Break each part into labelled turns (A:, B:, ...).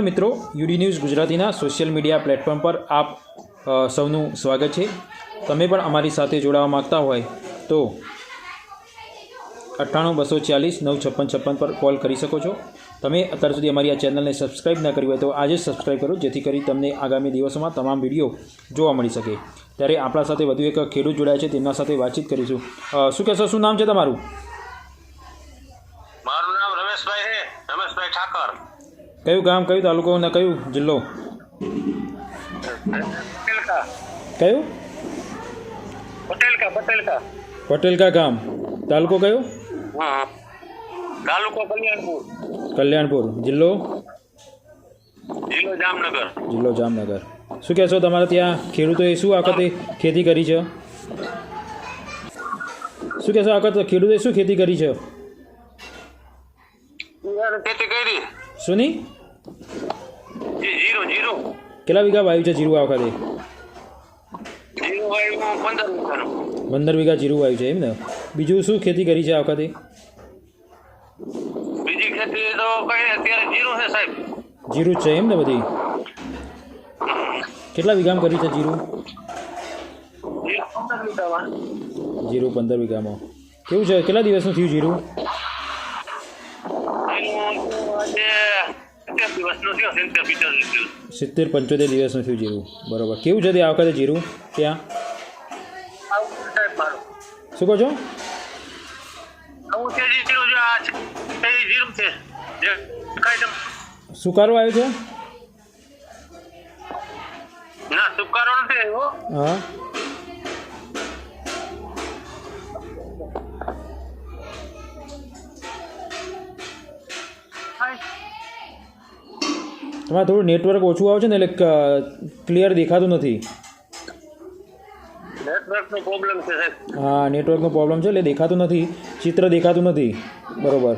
A: મિત્રો UD news ગુજરાતીના social media platform પર આપ સૌનું સ્વાગત છે. તમે પણ અમારી સાથે જોડાવા માગતા હોય તો અઠ્ઠાણું બસો ચાલીસ નવ છપ્પન છપ્પન પર કોલ કરી શકો છો. તમે અત્યાર સુધી અમારી આ ચેનલને સબસ્ક્રાઇબ ન કરી હોય તો આજે સબસ્ક્રાઈબ કરો, જેથી કરી તમને આગામી દિવસોમાં તમામ વીડિયો જોવા મળી શકે. ત્યારે આપણા સાથે વધુ એક ખેડૂત જોડાયા છે, તેમના સાથે વાતચીત કરીશું. શું કહેશો, શું નામ છે તમારું
B: મારું નામ રમેશભાઈ છે રમેશભાઈ ઠાકર
A: કયું ગામ કયું તાલુકો અને કયું જિલ્લો? કયું?
B: પટેલકા
A: ગામ. તાલુકો કયો?
B: તાલુકો કલ્યાણપુર.
A: કલ્યાણપુર. જિલ્લો?
B: જિલ્લો જામનગર.
A: જિલ્લો જામનગર. શું કહેશો તમારે ત્યાં ખેડૂતોએ શું વખતે ખેતી કરી છે? શું કહેશો વખતે ખેડૂતોએ શું ખેતી કરી છે?
B: ખેતી કરી.
A: શું નહીં?
B: જીરો જીરો.
A: કેટલા વીઘા વાવ્યું છે જીરું આ વખતે
B: જીરો વાયુ પંદર વીઘાનું.
A: પંદર વીઘા જીરું વાવ્યું છે એમ ને? બીજું શું ખેતી કરી છે આ વખતે
B: બીજી ખેતી તો કઈ અત્યારે જીરું છે સાહેબ.
A: જીરું જ છે એમ ને બધી? કેટલા વીઘામાં કરી છે જીરું?
B: જીરું પંદર વીઘામાં.
A: કેવું છે? કેટલા દિવસનું થયું જીરું
B: એનું તો આજે સિત્તેર દિવસનું થયો સિત્તેર પિત્તેર દિવસ
A: સિત્તેર પંચોતેર દિવસનું થયું જીરું. બરોબર. કેવું છે તે આ વખતે જીરું? ત્યાં? શું કહો છો? સુકારો આવ્યો છે?
B: ના સુકારો નથી આવ્યો.
A: હા. તમારે થોડું નેટવર્ક ઓછું આવે છે ને એટલે ક્લિયર દેખાતું નથી. હા નેટવર્કનો પ્રોબ્લેમ છે એટલે દેખાતું નથી. ચિત્ર દેખાતું નથી. બરોબર.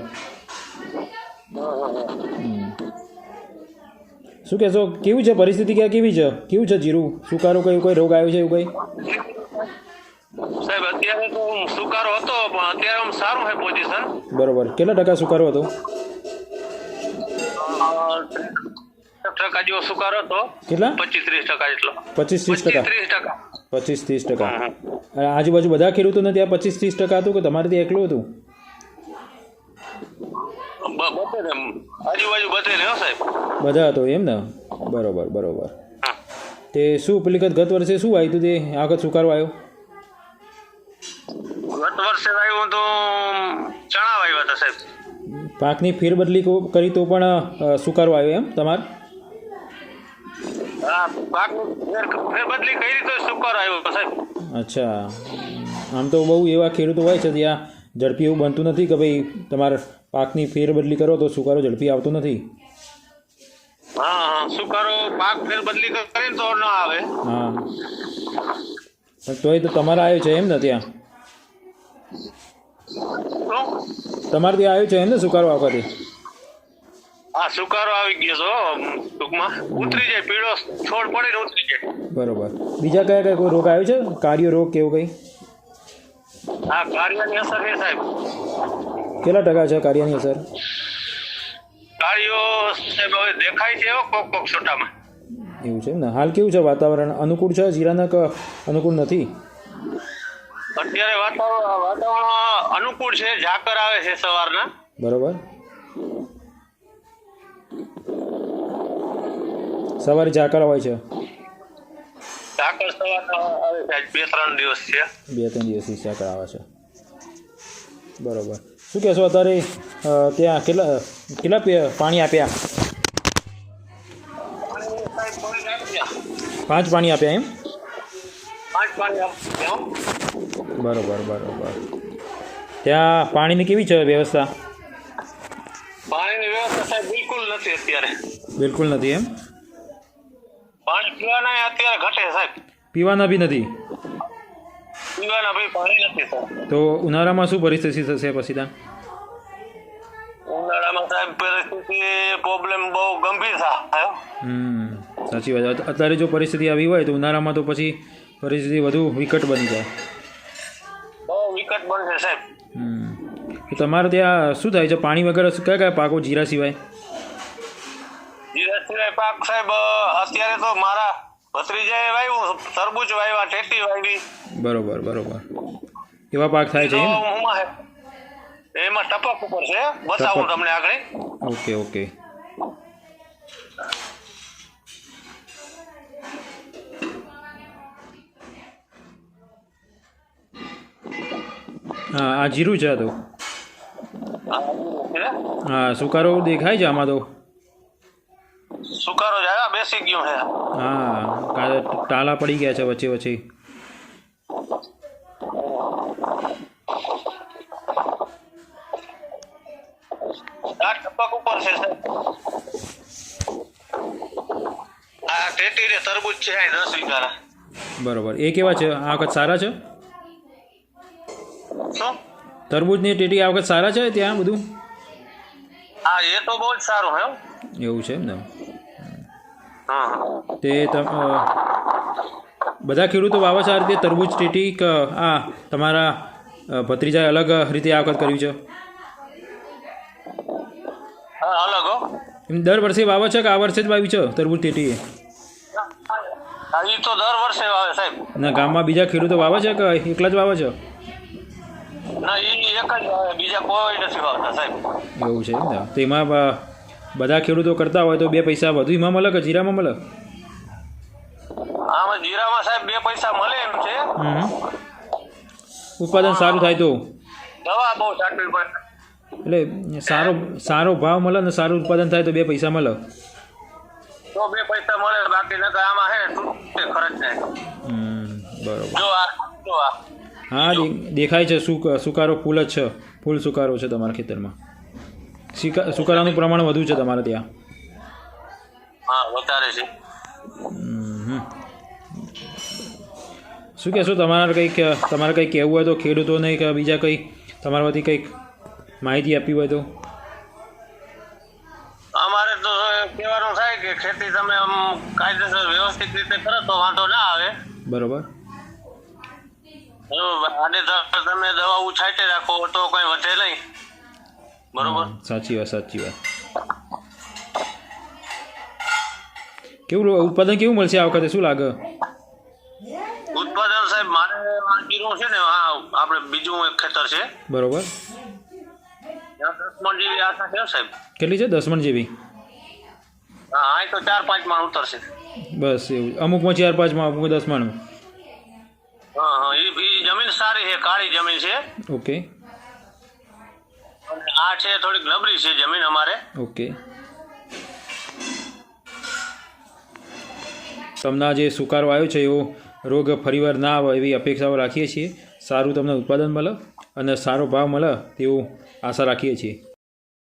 A: શું કહેશો? કેવું છે? પરિસ્થિતિ ક્યાં કેવી છે? કેવું છે જીરું? સુકારો કયું કોઈ રોગ આવ્યો છે એવું કંઈ?
B: સાહેબ અત્યારે તો સુકારો હતો પણ અત્યારે આમ સારું છે પોઝિશન
A: બરોબર. કેટલા ટકા સુકારો હતો?
B: ટકા જેવો સુકારો હતો.
A: કેટલા?
B: પચીસ ત્રીસ ટકા જેટલો.
A: પચીસ ત્રીસ ટકા.
B: ત્રીસ ટકા.
A: પચીસ ત્રીસ ટકા આજુબાજુ બધા ખેડૂતોને ત્યાં પચીસ ત્રીસ ટકા હતું કે તમારે ત્યાં એકલું હતું?
B: આજુબાજુ બધે ને સાહેબ.
A: બધા હતો એમ ને? બરોબર બરોબર.
B: હા.
A: તે શું પેલી ગત વર્ષે શું આવ્યું તે આગળ સુકારો આવ્યો
B: ગત વર્ષે આવ્યું તો ચણા વાવ્યા હતા સાહેબ.
A: પાકની ફેરબદલી કરી તો પણ સુકારો આવ્યો એમ તમારે?
B: સુકારો આવ્યો સાહેબ.
A: અચ્છા. આમ તો બહુ એવા ખેડૂતો હોય છે ત્યાં ઝડપી એવું બનતું નથી કે ભાઈ તમારે પાકની ફેરબદલી કરો તો સુકારો ઝડપી આવતો નથી?
B: હા હા સુકારો પાક ફેરબદલી કરીને તો ન આવે.
A: હા. પણ તોય તો તમારે આવ્યો છે એમ ને ત્યાં? તમારે ત્યાં આવ્યો છે એમ ને સુકારો આ
B: સુકારો આવી ગયો છો ટૂંકમાં. ઉતરી જાય પીળો છોડ પડે ને ઉતરી જાય.
A: બરોબર. બીજા કયા કયા કોઈ રોગ આવ્યો છે? કાર્યો રોગ કેવું કંઈ?
B: હા કાર્યની અસર છે સાહેબ.
A: કેટલા ટકા છે કાર્યની અસર?
B: કાર્યો સાહેબ હવે દેખાય છે કોક કોક છોટામાં.
A: એવું છે ને? હાલ કેવું છે વાતાવરણ? અનુકૂળ છે? જીરાના કે અનુકૂળ નથી?
B: અત્યારે વાતાવરણ વાતાવરણ અનુકૂળ છે ઝાકર આવે છે સવારના.
A: બરોબર. સવારે ઝાકળ હોય છે?
B: ઝાકળ સવારના બે ત્રણ દિવસ છે.
A: બે ત્રણ દિવસથી ઝાકળ આવે છે. બરોબર. શું કહેશો અત્યારે ત્યાં કેટલા કેટલા પાણી આપ્યા. પાંચ પાણી આપ્યા એમ. બરોબર બરોબર. ત્યાં પાણીની કેવી છે વ્યવસ્થા?
B: પાણીની વ્યવસ્થા બિલકુલ નથી અત્યારે.
A: બિલકુલ નથી એમ?
B: પાણી પીવાના અત્યારે ઘટે સાહેબ.
A: પીવાના બી નથી.
B: પીવાના ભાઈ પાણી નથી સાહેબ.
A: તો ઉનાળામાં શું પરિસ્થિતિ થશે પછી ત્યાં?
B: ઉનાળામાં સાહેબ પરિસ્થિતિ પ્રોબ્લેમ બહુ ગંભીર થાય
A: હમ સાચી વાત અત્યારે જો પરિસ્થિતિ આવી હોય તો ઉનાળામાં તો પછી પરિસ્થિતિ વધુ વિકટ બની જાય.
B: બહુ વિકટ બનશે સાહેબ.
A: હમ તમારે ત્યાં શું થાય છે? પાણી વગર કયા કયા પાકો જીરા સિવાય?
B: જીરા પાક સાહેબ અત્યારે તો મારા ભત્રીજાએ વાવ્યું તરબૂચ વાવ્યા ટેટી વાવી
A: બરોબર બરોબર. એવા પાક થાય છે. એમાં?
B: ટપક ઉપર છે બતાવું તમને આગળ.
A: Okay okay. હા આ જીરું છે તો. હા સુકારો દેખાય છે આમાં તો?
B: સુકારો જાય બેસી ગયું
A: હે. હા ટાલા પડી ગયા છે વચ્ચે વચ્ચે.
B: આ ટપક ઉપર છે આ ટેટી ને તરબૂચ છે આ દસ વીઘાના.
A: બરોબર. એ કેવા છે? આ વખત સારા છે?
B: શું?
A: તરબૂજની ટેટી આ વખત સારા છે ત્યાં બધું?
B: હા એ તો બહુ જ સારું હે.
A: એવું છે એમ ને. તે તમ બધા ખેડૂતો વાવે છે આ રીતે તરબૂચ ટેટી કે આ તમારા ભત્રીજાએ અલગ રીતે આ વખત કર્યું છે? એમ દર વર્ષે વાવે છે કે આ વર્ષે જ વાવી છે તરબૂચ ટેટી
B: તો દર વર્ષે વાવે સાહેબ.
A: ના ગામમાં બીજા ખેડૂતો વાવે છે કે એકલા જ વાવે છે?
B: ના એ એક જ બીજા કોઈ નથી વાવતા સાહેબ.
A: એવું છે એમ ને? તો એમાં બ- બધા ખેડૂતો કરતા હોય તો બે પૈસા વધુ એમાં મળે કે જીરામાં મળે?
B: આમાં જીરામાં સાહેબ બે પૈસા મળે એમ છે.
A: ઉત્પાદન સારું થાય તો?
B: દવા બહુ છાંટવી
A: એટલે સારો સારો ભાવ મળે ને સારું ઉત્પાદન થાય તો બે પૈસા મળે?
B: તો બે પૈસા મળે બાકી નકર આમાં હે ખર્ચ
A: બરોબર.
B: જો આ જો આ.
A: હા દેખાય છે સુક સુકારો ફૂલ જ છે. ફૂલ સુકારો છે તમારા ખેતરમાં. સુકારાનું પ્રમાણ વધુ છે તમારે ત્યાં?
B: હા વધારે છે.
A: શું કહેશો? તમારે કંઈક તમારે કંઈક કહેવું હોય તો ખેડૂતોને કે બીજા કંઈ તમારા વતી કંઈક માહિતી આપવી હોય તો?
B: અમારે તો કહેવાનું થાય કે ખેતી તમે આમ કાયદેસર વ્યવસ્થિત રીતે કરો તો વાંધો ના આવે.
A: બરોબર.
B: આડેધડ તમે દવા ઉછાટે રાખો તો કંઈ વધે નહીં. બરોબર?
A: સાચી વાત સાચી વાત. કેવું ઉત્પાદન કેવું મળશે આ વખતે? શું લાગે?
B: ઉત્પાદન સાહેબ મારે આ છે ને હા આપણે બીજું એક ખેતર છે.
A: બરોબર.
B: દસ મણ જેવી આશા છે સાહેબ.
A: કેટલી છે? દસ મણ જેવી.
B: હા અહીં તો ચાર પાંચ મણ ઉતરશે.
A: બસ એવું. અમુકમાં ચાર પાંચમાં અમુક દસ મણ
B: હા હા એ એ જમીન સારી છે કાળી જમીન છે.
A: ઓકે.
B: આ છે થોડીક નબળી છે જમીન અમારે.
A: ઓકે. તમને જે સુકારો આવ્યો છે એવો રોગ ફરીવાર ના આવે એવી અપેક્ષાઓ રાખીએ છીએ. સારું તમને ઉત્પાદન મળે અને સારો ભાવ મળે તેવું આશા રાખીએ છીએ.